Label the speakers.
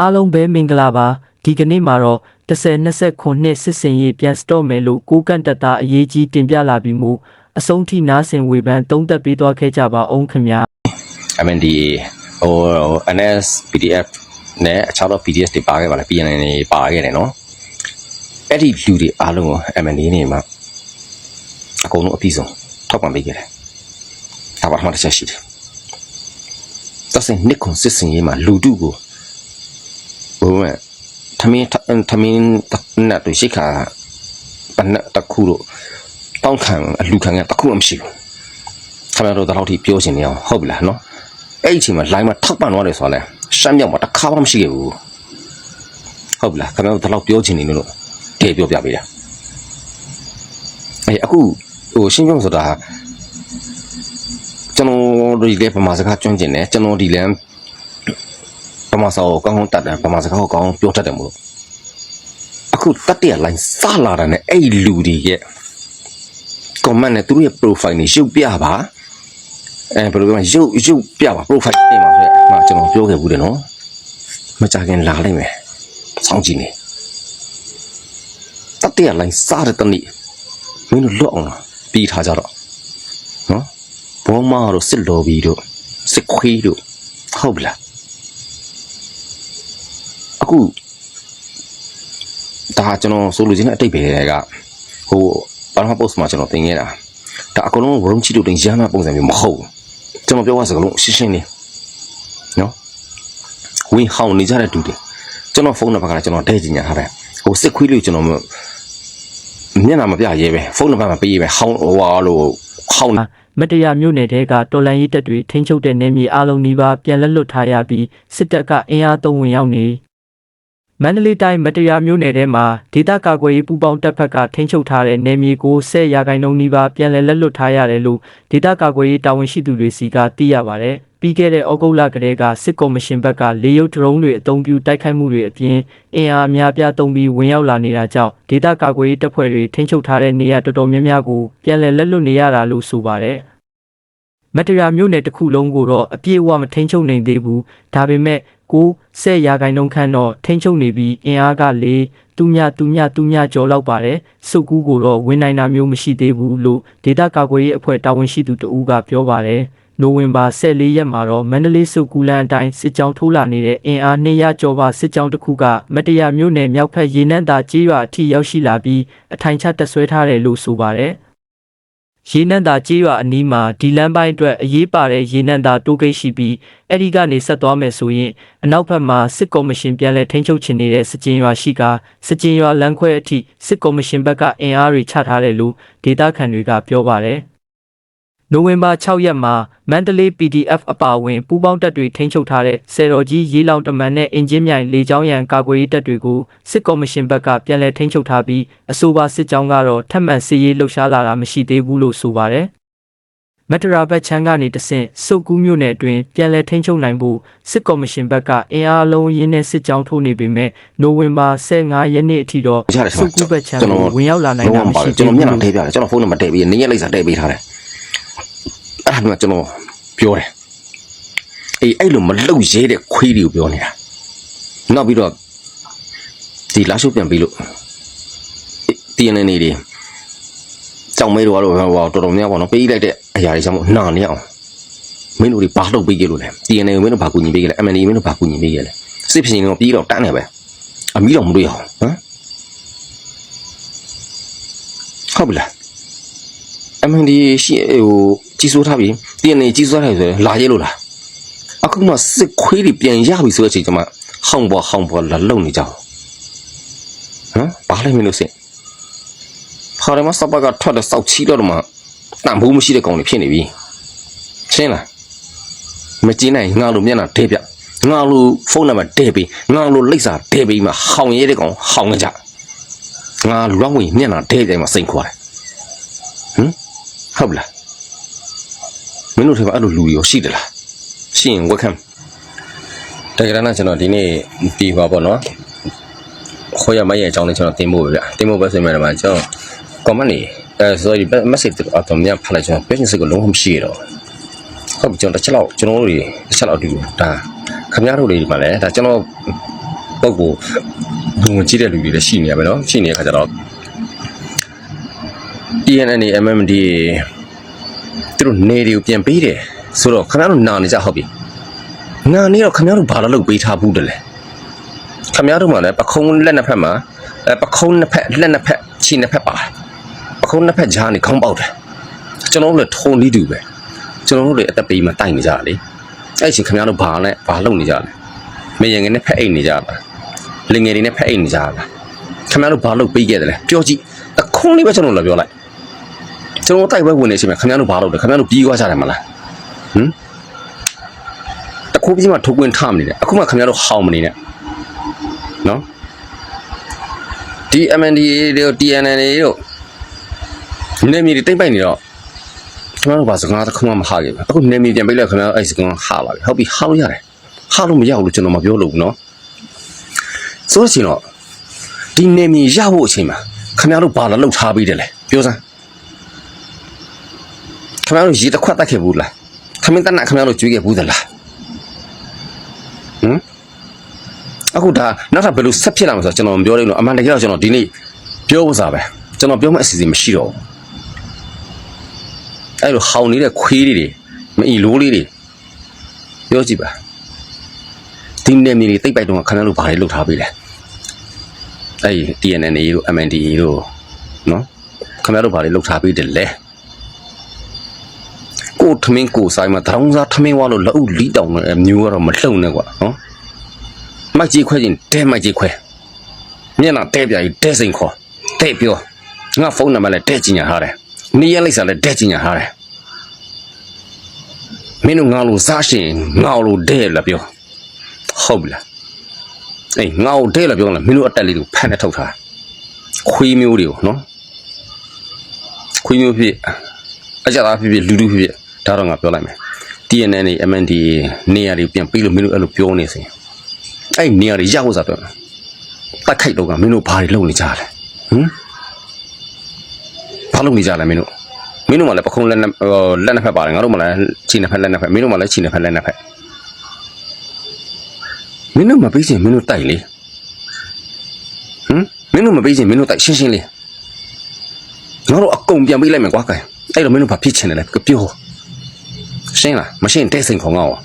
Speaker 1: အားလုံးပဲမင်္ဂလာပါဒီကနေ့မှာတော့1029နှစ်စစ်စင်ရေးပြန်စတော့မယ်လို့ကိုကန့်တက်တာအရေးကြီးတင်ပြလာပြီးမို့အဆုံးထိနားဆင်ဝေဖန်သုံးသပ်ပေးသွားခဲ့ကြပါအောင်ခင်ဗျာ
Speaker 2: MNDA ဟို NS PDF နဲ့အခြားသော PDF တွေပါခဲ့ပါလား PNN တွေပါခဲ့တယ်နော်အဲ့ဒီလူတွေအားလုံးကို MNDA နေမှာအကုန်လုံးအပြည့်စုံထောက်ပံ့ပေးခဲ့တယ်ဒါပါမှတစ်ချက်ရှိတယ်တဆင်နစ်ကွန်စစ်စင်ရေးမှာလူတုကို ဘုံမဲ့ထမင်းထမင်းနတ်တို့ရှိခါပနတ်တစ်ခုတို့တောင်းခံအလူခံကတစ်ခုမှမရှိဘူးခင်ဗျားတို့တလောက်ထိပြောချင်နေအောင်ဟုတ်ပြီလားနော်အဲ့ဒီအချိန်မှာ line မှာထောက်ပံ့သွားတယ်ဆိုတော့လေရှမ်းမြောက်မှာတစ်ခါမှမရှိခဲ့ဘူးဟုတ်ပြီလားခင်ဗျားတို့ဒီလောက်ပြောချင်နေလို့တကယ်ပြောပြပေးတာအဲ့အခုဟိုရှင်းပြောဆိုတာကျွန်တော်တို့ဒီလေပမာစကားကျွမ်းကျင်တယ်ကျွန်တော်ဒီလေ ပမာစာကိုကောင်းကောင်းတတ်တယ်ပမာစကားကိုကောင်းကောင်းပြောတတ်တယ်မို့လို့အခုတတ်တဲ့ line စလာတာနဲ့အဲ့ဒီလူတွေရဲ့ comment နဲ့သူတို့ရဲ့ profile တွေရုပ်ပြပါအဲဘယ်လိုပြောမလဲရုပ်ရုပ်ပြပါ profile တင်ပါဆိုရဲအမကျွန်တော်ပြောခဲ့ဘူးတယ်နော်မကြခင်လာလိုက်မယ်စောင့်ကြည့်နေတတ်တဲ့လိုင်းစားတဲ့တနည်းမင်းတို့လွတ်အောင်လားပြီးထားကြတော့နော်ဘောမတို့စစ်လော်ဘီတို့စစ်ခွေးတို့ဟုတ်ပြီလား အခုဒါကျွန်တော်ဆိုလိုချင်တဲ့အတိတ်ပဲကဟိုဘာမှ post မှာကျွန်တော်သင်ခဲ့တာဒါအကုန်လုံးဝရုံချီတို့တင်ရမ်းမပုံစံမျိုးမဟုတ်ဘူးကျွန်တော်ပြောရစကားလုံးရှင်းရှင်းလေးနော်ဝင်ဟောင်းနေကြတဲ့တူတွေကျွန်တော်ဖုန်းနံပါတ်ကလည်းကျွန်တော်တဲ့ကြညာထားတယ်ဟိုစစ်ခွေးလို့ကျွန်တော်မျက်နှာမပြရဲပဲဖုန်းနံပါတ်မပေးရဲပဲဟောင်းဟိုဟာလို့ဟောင်း
Speaker 1: မတရားမြို့နယ်တဲကတော်လန်ရေးတပ်တွေထိန်းချုပ်တဲ့နေမြေအလုံးနီးပါးပြန်လက်လွတ်ထားရပြီးစစ်တပ်ကအင်အားသုံးဝင်ရောက်နေ မန္တလေးတိုင်းမတရားမြို့နယ်ထဲမှာဒေသကာကွယ်ရေးပူးပေါင်းတပ်ဖက်ကထိန်းချုပ်ထားတဲ့နေမြေကို10ရာခိုင်နှုန်းနီးပါးပြန်လည်လက်လွတ်ထားရတယ်လို့ဒေသကာကွယ်ရေးတာဝန်ရှိသူတွေစီကသိရပါတယ်။ပြီးခဲ့တဲ့ဩဂုတ်လကတည်းကစစ်ကော်မရှင်ဘက်ကလေရုပ်ဒရုန်းတွေအုံပြုတိုက်ခိုက်မှုတွေအပြင်အင်အားအများပြားသုံးပြီးဝင်ရောက်လာနေတာကြောင့်ဒေသကာကွယ်ရေးတပ်ဖွဲ့တွေထိန်းချုပ်ထားတဲ့နေရာတော်တော်များများကိုပြန်လည်လက်လွတ်နေရတာလို့ဆိုပါတယ်။မတရားမျိုးနယ်တစ်ခုလုံးကိုတော့အပြည့်အဝမထိန်ချုပ်နိုင်သေးဘူးဒါပေမဲ့ ကို10ရာခိုင်နှုန်းခန့်တော့ထိန်ချုပ်နေပြီးအင်အားက၄တူညတူညတူညကျော်လောက်ပါတယ်စုပ်ကူးကိုတော့ဝင်နိုင်တာမျိုးမရှိသေးဘူးလို့ဒေတာကာကွယ်ရေးအဖွဲ့တာဝန်ရှိသူတဦးကပြောပါတယ်နိုဝင်ဘာ14ရက်မှာတော့မန္တလေးစုပ်ကူးလန်းအတိုင်းစစ်ကြောင်းထိုးလာနေတဲ့အင်အား200ကျော်ပါစစ်ကြောင်းတစ်ခုကမတရားမျိုးနယ်မြောက်ဖက်ရေနန်းသာကြေးရွာအထိရောက်ရှိလာပြီးအထိုင်ချတက်ဆွဲထားတယ်လို့ဆိုပါတယ် ရေနံသာကြေးရွာအနီးမှာဒီလမ်းပိုင်းအတွက်အရေးပါတဲ့ရေနံသာတိုးဂိတ်ရှိပြီးအဲ့ဒီကနေဆက်သွားမယ်ဆိုရင်အနောက်ဘက်မှာစစ်ကော်မရှင်ပြန်လည်ထိန်းချုပ်ချင်နေတဲ့စစ်ကျင်းရွာရှိကစစ်ကျင်းရွာလမ်းခွဲအထိစစ်ကော်မရှင်ဘက်ကအင်အားတွေချထားတယ်လို့ဒေတာခန်တွေကပြောပါတယ် နိုဝင်ဘာ6ရက်မှာမန္တလေး PDF အပါအဝင်ပူးပေါင်းတပ်တွေထိန်းချုပ်ထားတဲ့ဆယ်တော်ကြီးရေးလောင်တမန်နဲ့အင်ဂျင်မြိုင်လေကြောင်းရန်ကာကွယ်ရေးတပ်တွေကိုစစ်ကော်မရှင်ဘက်ကပြန်လည်ထိန်းချုပ်ထားပြီးအဆိုပါစစ်ကြောင်းကတော့ထပ်မံစစ်ရေးလှုပ်ရှားလာတာမရှိသေးဘူးလို့ဆိုပါတယ်မတရာဘက်ချမ်းကနေတဆင့်စုပ်ကူးမြို့နယ်အတွင်းပြန်လည်ထိန်းချုပ်နိုင်ဖို့စစ်ကော်မရှင်ဘက်ကအင်အားလုံးရင်းနဲ့စစ်ကြောင်းထိုးနေပေမဲ့နိုဝင်ဘာ15ရက်နေ့အထိတော့
Speaker 2: ကြားတယ်
Speaker 1: စုပ်ကူးဘက်ချမ်းကိုဝင်ရောက်လာနိုင်တာမရှိ
Speaker 2: ကျွန်
Speaker 1: သေး
Speaker 2: တော်မျက်နှာ
Speaker 1: ဘူးလို့
Speaker 2: ထည့်ပြတယ်ကျွန်တော်ဖုန်းနံပါတ်ထည့်ပြီးနေရက်လိုက်စာထည့်ပေးထားတယ် အဲ့ဒါကကျွန်တော်ပြောတယ်အေးအဲ့လိုမလုံရဲတဲ့ခွေးတွေကိုပြောနေတာနောက်ပြီးတော့ဒီလာရှုပ်ပြန်ပြီးလို့ TNN နေတွေကြောင်မဲတော့တော့ဟိုတော်တော်များပေါ့နော်ပေးလိုက်တဲ့အရာတွေကြောင့်မို့နာနေအောင်မင်းတို့တွေဘာလုပ်ပေးကြလို့လဲ TNN ကိုမင်းတို့ဘာကူညီပေးကြလဲ MND မင်းတို့ဘာကူညီပေးကြလဲစစ်ဖြစ်ရင်တော့ပြီးတော့တန်းနေပဲအမီးတော့မတွေ့အောင်ဟမ်ဟုတ်ပြီလား MND ရှိဟို ကြီးစိုးထားပြီ TNN ကြီးစိုးထားတယ်ဆိုရင်လာရဲလို့လားအခုမှစစ်ခွေးတွေပြန်ရပြီဆိုတဲ့အချိန်ကျမှဟောင်းပေါ်ဟောင်းပေါ်လာလုံနေကြအောင်ဟမ်ဘာလဲမင်းတို့စစ်ခါရမစပကထွက်တဲ့စောက်ချီတော့မှတန်ဘူးမရှိတဲ့ကောင်တွေဖြစ်နေပြီရှင်းလားမကျင်းနိုင်ငါလိုမျက်နှာဒဲပြငါလိုဖုန်းနံပါတ်ဒဲပြီးငါလိုလိပ်စာဒဲပြီးမှဟောင်ရဲတဲ့ကောင်ဟောင်ကြငါလွှမ်းဝင်မျက်နှာဒဲတယ်မှစိန်ခွာတယ်ဟမ်ဟုတ်လား မင်းတို့ထဲမှာအဲ့လိုလူရောရှိတယ်လားရှိရင်ဝက်ခံတကယ်တော့ကျွန်တော်ဒီနေ့ဒီပါပေါ့နော်ခေါ်ရမရဲ့အကြောင်းလေးကျွန်တော်တင်ဖို့ပဲဗျတင်ဖို့ပဲဆိုရင်လည်းကျွန်တော် comment နေအဲ sorry message တော့အတော့မြန်ဖတ်လိုက်ကျွန်တော် page စကလုံးဝမရှိတော့ဟုတ်ပြီကျွန်တော်တစ်ချက်လောက်ကျွန်တော်တို့တွေတစ်ချက်လောက်အတူဒါခင်ဗျားတို့တွေဒီမှာလည်းဒါကျွန်တော် ပုတ်ကိုငုံကြည့်တဲ့လူတွေလည်းရှိနေရပဲเนาะရှိနေတဲ့ခါကျတော့ ENN MMD သူ တို့နေတွေကိုပြန်ပေးတယ်ဆိုတော့ခင်ဗျားတို့နာနေကြဟုတ်ပြီနာနေတော့ခင်ဗျားတို့ဘာလို့လုပ်ပေးထားဘူးတလဲခင်ဗျားတို့မှလည်းပခုံးလက်နှစ်ဖက်မှာအဲပခုံးနှစ်ဖက်လက်နှစ်ဖက်ခြေနှစ်ဖက်ပါပခုံးနှစ်ဖက်ဂျားနေခေါင်းပေါက်တယ်ကျွန်တော်တို့လည်းထုံလေးတူပဲကျွန်တော်တို့လည်းအသက်ပေးမှတိုက်နေကြတာလေအဲ့ဒီအချိန်ခင်ဗျားတို့ဘာလဲဘာလုပ်နေကြလဲမရင်ငယ်နဲ့ဖက်အိတ်နေကြတာလင်ငယ်တွေနဲ့ဖက်အိတ်နေကြတာခင်ဗျားတို့ဘာလုပ်ပေးခဲ့တယ်လဲပြောကြည့်အခုံးလေးပဲကျွန်တော်လည်းပြောလိုက် ကျွန်တော်တိုက်ပွဲဝင်နေချိန်မှာခင်ဗျားတို့ဘာလုပ်လဲခင်ဗျားတို့ပြီးသွားကြတယ်မလားဟမ်တခုပြီးမှထုတ်ဝင်ထားမနေနဲ့အခုမှခင်ဗျားတို့ဟောင်းမနေနဲ့နော်ဒီ MNDA တို့ TNN တို့နေမီတွေတိမ့်ပိုက်နေတော့ခင်ဗျားတို့ဘာစကားတစ်ခုမှမဟာခဲ့ဘူးအခုနေမီပြန်ပိတ်လိုက်ခင်ဗျားတို့အဲ့စကားဟာပါပြီဟုတ်ပြီဟာလို့ရတယ်ဟာလို့မရဘူးလို့ကျွန်တော်မပြောလို့ဘူးနော်ဆိုတော့ရှင်တော့ဒီနေမီရဖို့အချိန်မှာခင်ဗျားတို့ဘာလာလောက်ထားပြီးတယ်လဲပြောစမ်း ခင်ဗျားတို့ရေတစ်ခွက်တက်ခဲ့ဘူးလားခမင်းတက်နခင်ဗျားတို့ကျွေးခဲ့ဘူးသလားဟမ်အခုဒါနောက်ထပ်ဘယ်လိုဆက်ဖြစ်လာမလဲဆိုတော့ကျွန်တော်မပြောလိမ့်တော့အမှန်တကယ်တော့ကျွန်တော်ဒီနေ့ပြောဖို့စားပဲကျွန်တော်ပြောမှအစီအစဉ်မရှိတော့ဘူးအဲ့လိုဟောင်းနေတဲ့ခွေးလေးတွေမအီလိုးလေးတွေပြောကြည့်ပါဒီနေ့မြေတွေတိတ်ပိုက်တော့ခင်ဗျားတို့ဘာတွေလုပ်ထားပေးလဲအဲ့ဒီ TNN တို့ MNDA တို့နော်ခင်ဗျားတို့ဘာတွေလုပ်ထားပေးတယ်လဲ ကိုထမင်းကိုဆိုင်မှာတောင်းစားထမင်းဝါလို့လက်ဥလီတောင်နဲ့မျိုးကတော့မလှုပ်နဲ့ကွာနော်မိုက်ကြီးခွဲချင်းတဲမိုက်ကြီးခွဲမျက်နှာတဲပြကြီးတဲစိန်ခေါ်တဲပြောငါဖုန်းနံပါတ်လည်းတဲချင်ညာထားတယ်နေရလိုက်စားလည်းတဲချင်ညာထားတယ်မင်းတို့ငါလို့စားရှင်ငါလို့တဲလာပြောဟုတ်ပြီလားအေးငါ့ကိုတဲလာပြောလားမင်းတို့အတက်လေးကိုဖန်နဲ့ထုတ်ထားခွေးမျိုးတွေကိုနော်ခွေးမျိုးဖြစ်အကြသားဖြစ်ဖြစ်လူလူဖြစ်ဖြစ် ဒါတော့ငါပြောလိုက်မယ် TNN နဲ့ MNDA နေရာတွေပြန်ပြီးလို့မင်းတို့အဲ့လိုပြောနေစင်အဲ့နေရာတွေရဖို့စားပြောမယ်တက်ခိုက်တော့ကမင်းတို့ဘာတွေလုပ်နေကြလဲဟမ်ဘာလုပ်နေကြလဲမင်းတို့မင်းတို့မှလည်းပခုံးလက်နဲ့ဟိုလက်နှစ်ဖက်ပါတယ်ငါတို့မှလည်းခြေနှစ်ဖက်လက်နှစ်ဖက်မင်းတို့မှလည်းခြေနှစ်ဖက်လက်နှစ်ဖက်မင်းတို့မပေးချင်မင်းတို့တိုက်လေဟမ်မင်းတို့မပေးချင်မင်းတို့တိုက်ရှင်းရှင်းလေးငါတို့အကုန်ပြန်ပေးလိုက်မယ်ကွာကဲအဲ့တော့မင်းတို့ဘာဖြစ်ချင်တယ်လဲပြော 信了，没信你带信看看我。